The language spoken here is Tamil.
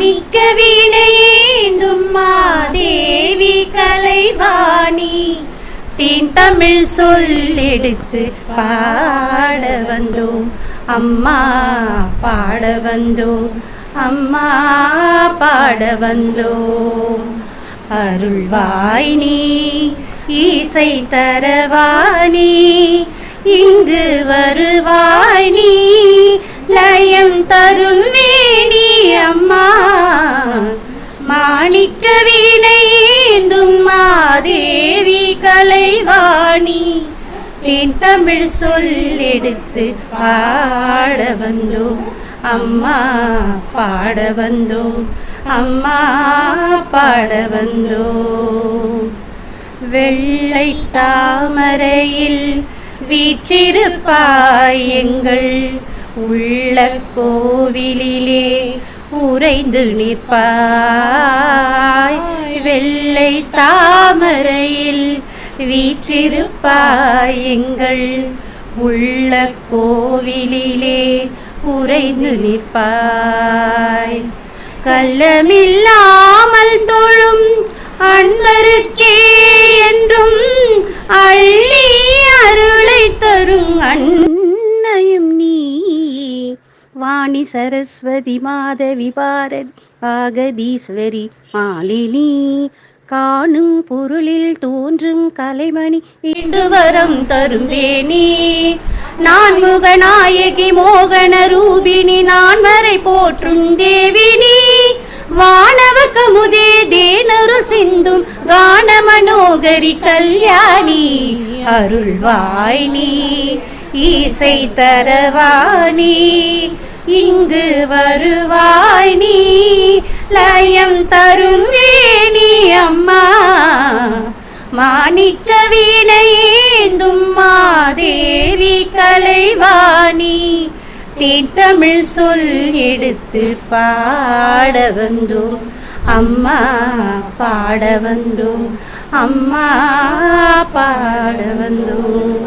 மிக்க வீணையேந்தும் மாதேவி கலைவாணி. தீன் தமிழ் சொல்லெடுத்து பாட வந்தோம். அம்மா பாட வந்தோம். அம்மா பாட வந்தோம். அருள்வாய் நீ ஈசை தரவாணி. இங்கு வருவாய் நீ. மாணிக்க மாதேவி கலைவாணி. தேன் தமிழ் சொல்லெடுத்து பாட வந்தோம். அம்மா பாட வந்தோம். அம்மா பாட வந்தோம். வெள்ளை தாமரையில் வீற்றிருப்பாய் எங்கள். உள்ள கோவிலிலே உறைந்து நிற்பாய் வெள்ளை தாமரையில் வீற்றிருப்பாய் எங்கள். உள்ள கோவிலிலே உறைந்து நிற்பாய். கள்ளமில்லாமல் தொழும் அன்பருக்கே என்றும் அள்ளி அருளை தரும் அன்னையும் வாணி சரஸ்வதி மாதவி பாரதி பாகதீஸ்வரி மாலினி. காணும் பொருளில் தோன்றும் கலைமணி இன்று வரம் தரும் வேணி. நான் முகநாயகி மோகன ரூபிணி நான் வரை போற்றும் தேவினி. வானவ கமுதே தேனருள் சிந்தும் கான மனோகரி கல்யாணி அருள்வாய் நீ ஈசை தரவாணி. இங்கு வருவாய் நீ. லயம் தரும் வேணி அம்மா. மாணிக்க வீணையேந்தும் மாதேவி கலைவாணி. தேத்தமிழ் சொல் எடுத்து பாட வந்தோம். அம்மா பாட வந்தோம். அம்மா பாட வந்தோம்.